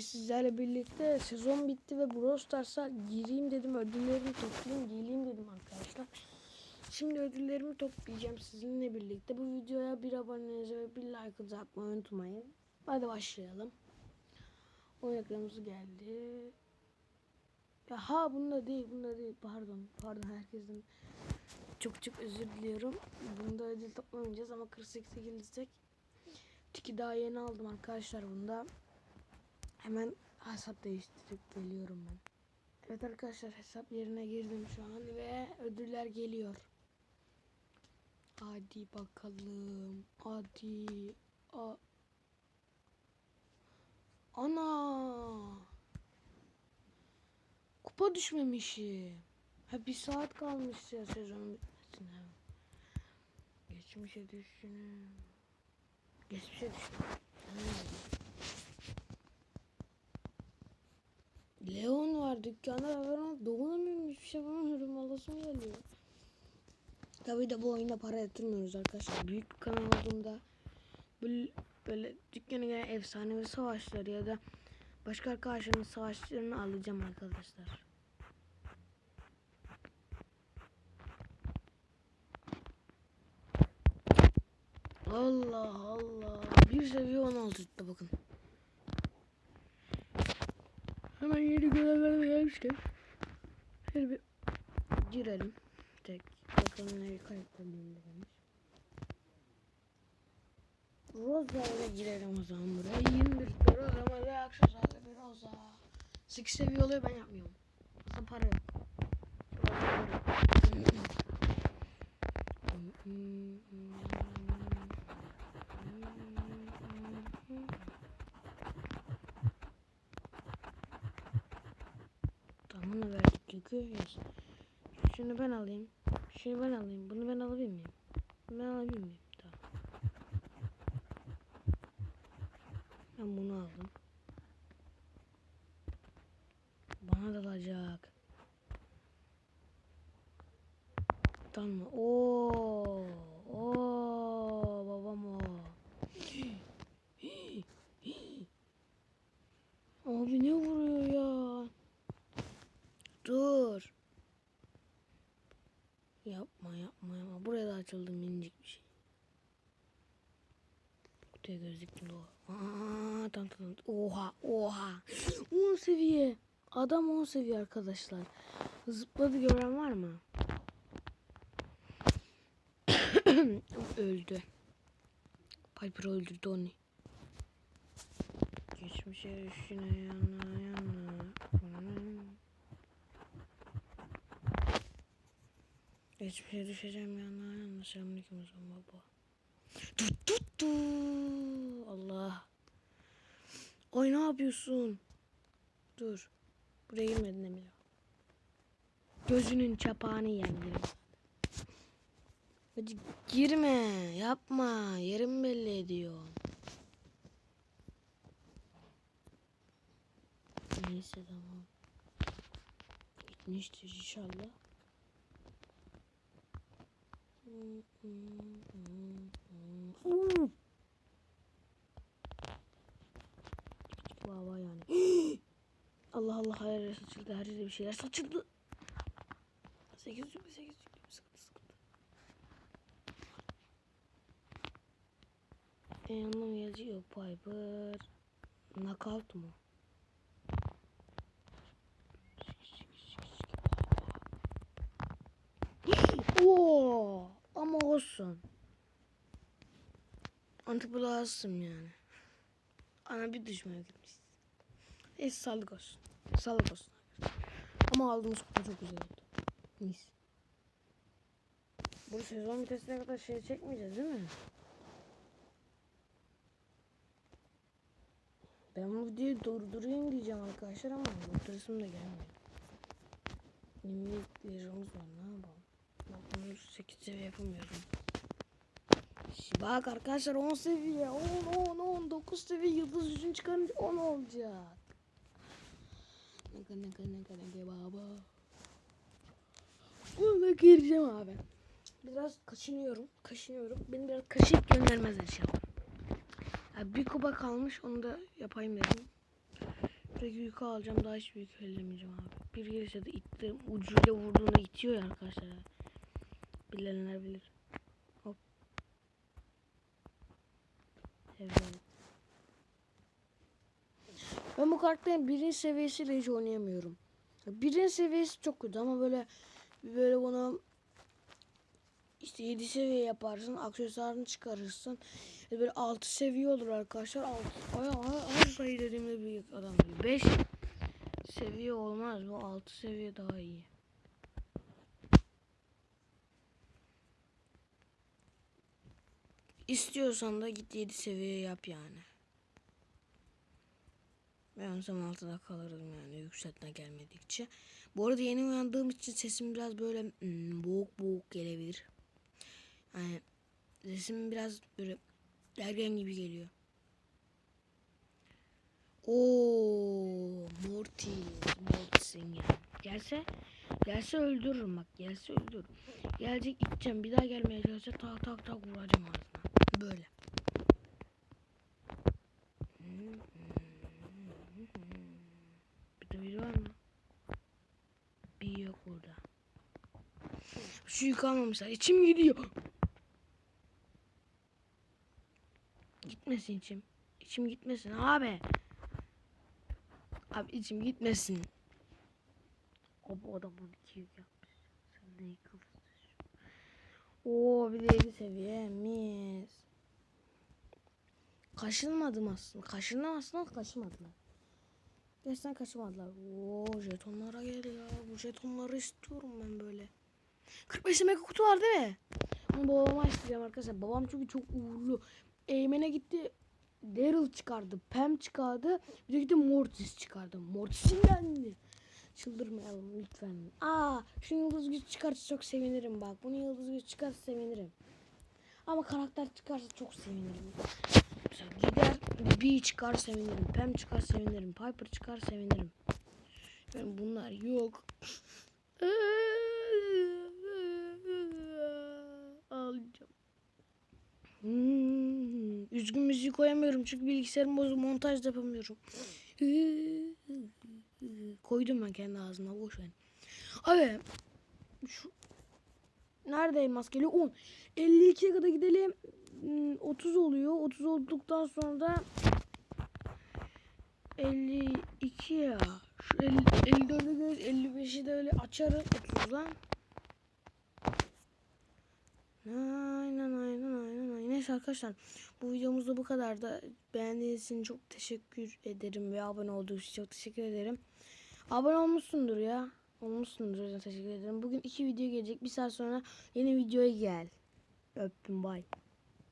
Bugün sizlerle birlikte sezon bitti ve Brawl Stars'a gireyim dedim. Ödüllerimi toplayayım, geleyim dedim arkadaşlar. Şimdi ödüllerimi toplayacağım sizinle birlikte. Bu videoya bir abonenizi ve bir like atmayı unutmayın. Hadi başlayalım. Oyun ekranımız geldi. Ya ha bunda değil, bunda değil. Pardon, pardon herkesin çok çok özür diliyorum. Bunda ödül toplamayacağız ama 48'e gelirse Tiki daha yeni aldım arkadaşlar bunda. Hemen hesap değiştirip geliyorum ben. Evet arkadaşlar hesap yerine girdim şu an ve ödüller geliyor. Hadi bakalım. Hadi. A Ana. Kupa düşmemişim. Ha bir saat kalmış ya sezonun bitmesine. Geçmişe düşünün. Geçmişe düştüm. Leon var dükkanda ve ben ona dokunamıyorum hiçbir şey yapamıyorum alasım geliyor. Tabii de bu oyunda para yatırmıyoruz arkadaşlar. Büyük bir kanal olduğunda böyle, böyle dükkana gelen efsanevi savaşları ya da başka arkadaşların savaşlarını alacağım arkadaşlar. Allah Allah. Bir seviye 16'da bakın. Hemen yeni görevler gelmişler. Şöyle bir girelim. Tek. Bakalım ne karakterliğinde demiş. Rosa ile girelim o zaman buraya. 21 Rosa ama ve aksesuarlı bir Rosa. 8 seviye oluyor ben yapmıyorum. Aslında para yok. Tamam bunu verdik çünkü. Şunu ben alayım. Şunu ben alayım. Bunu ben alabilir miyim? Ben alabilir miyim? Tamam. Ben bunu aldım. Bana da alacak. Tamam. Oo. Oo babam o. Abi ne vuruyor ya? Dur. Yapma yapma yapma. Buraya da açıldı minicik bir şey. Kutuya gözlüklü o. Aa, tam tam. Oha oha. 10 seviye. Adam 10 seviye arkadaşlar. Zıpladı gören var mı? öldü. Piper öldürdü onu. Geçmişe üstüne yana Geçmişe düşeceğim yana yana. Selamünaleyküm o zaman baba. Tut tut tut. Allah. Oy ne yapıyorsun? Dur. Buraya girmedin Emine. Gözünün çapağını yendim. Hadi girme. Yapma. Yerim belli ediyor. Neyse tamam. Gitmiştir inşallah. Baba yani. Allah Allah yere saçıldı. Her yere bir şeyler saçıldı. 8 yüklü 8 yüklü sıkıntı sıkıntı. Anlam yazıyor Piper. Knockout mu? Oo, olsun. Bu lazım yani. Ana bir düşmaya gitmiş. Neyse sağlık olsun. Sağlık olsun. Ama aldığımız kupa çok güzel oldu. Mis. Bu sezon bitesine kadar şey çekmeyeceğiz değil mi? Ben bu videoyu durdurayım diyeceğim arkadaşlar ama durdurasım da gelmiyor. 20 liramız var ne yapalım? Bak bunu 8 seviye yapamıyorum. Bak arkadaşlar 10 seviye 10 10 10 9 seviye yıldız yüzün çıkarınca 10 olacak. Kadar ne kadar ne baba. Ona gireceğim abi. Biraz kaşınıyorum. Kaşınıyorum. Beni biraz kaşıyıp göndermez inşallah. Ya bir kuba kalmış onu da yapayım dedim. Buradaki yükü alacağım. Daha hiçbir yük ellemeyeceğim abi. Bir gelirse de ittim. Ucuyla vurduğunda itiyor ya arkadaşlar. Bilenler bilir. Hop. Evet. Ben bu karakterin birinci seviyesiyle hiç oynayamıyorum. Birinci seviyesi çok kötü ama böyle böyle bunu işte 7 seviye yaparsın, aksesuarını çıkarırsın. E Böyle 6 seviye olur arkadaşlar. 6 ay ay sayı dediğimde büyük adam değil. 5 seviye olmaz. Bu 6 seviye daha iyi. İstiyorsan da git 7 seviye yap yani. Ben olsam 6'da kalırdım yani yükseltme gelmedikçe. Bu arada yeni uyandığım için sesim biraz böyle hmm, boğuk boğuk gelebilir. Yani sesim biraz böyle ergen gibi geliyor. Oo, Morty, Morty'sin ya. Gelse, gelse öldürürüm bak. Gelse öldürürüm. Gelecek gideceğim. Bir daha gelmeye çalışacak. Tak tak tak vuracağım ağzına. Böyle. Bir de biri var mı? Bir yok burada. Şu yük almamışlar. İçim gidiyor. Gitmesin içim. İçim gitmesin abi. Abi içim gitmesin. Abi adam 12 yük yapmış. Sen neyi kafasın? Oo bir de 7 seviye mis. Kaşınmadım aslında. Kaşındım aslında kaşımadılar. Gerçekten kaşımadılar. Oo jetonlara gel ya. Bu jetonları istiyorum ben böyle. 45 mega kutu var değil mi? Onu babama isteyeceğim arkadaşlar. Babam çünkü çok uğurlu. Eymen'e gitti. Daryl çıkardı. Pam çıkardı. Bir de gitti Mortis çıkardı. Mortis'in geldi. Çıldırmayalım lütfen. Aa, şu yıldız güç çıkarsa çok sevinirim bak. Bunu yıldız güç çıkarsa sevinirim. Ama karakter çıkarsa çok sevinirim. Gider B çıkar sevinirim. Pam çıkar sevinirim. Piper çıkar sevinirim. Yani bunlar yok. Ağlayacağım. Hmm, üzgün müziği koyamıyorum çünkü bilgisayarım bozuk montaj yapamıyorum. Koydum ben kendi ağzıma boş ver. Abi şu neredeyim maskeli 10 52'ye kadar gidelim. Hmm, 30 oluyor. 30 olduktan sonra da 52 ya. Şu 50, 54'ü göz 55'i de öyle açarız 30'dan. Aynen aynen aynen aynen. Neyse arkadaşlar bu videomuz da bu kadar da beğendiğiniz için çok teşekkür ederim ve abone olduğunuz için çok teşekkür ederim. Abone olmuşsundur ya. Olmuşsundur o yüzden teşekkür ederim. Bugün iki video gelecek. Bir saat sonra yeni videoya gel. Öptüm bay.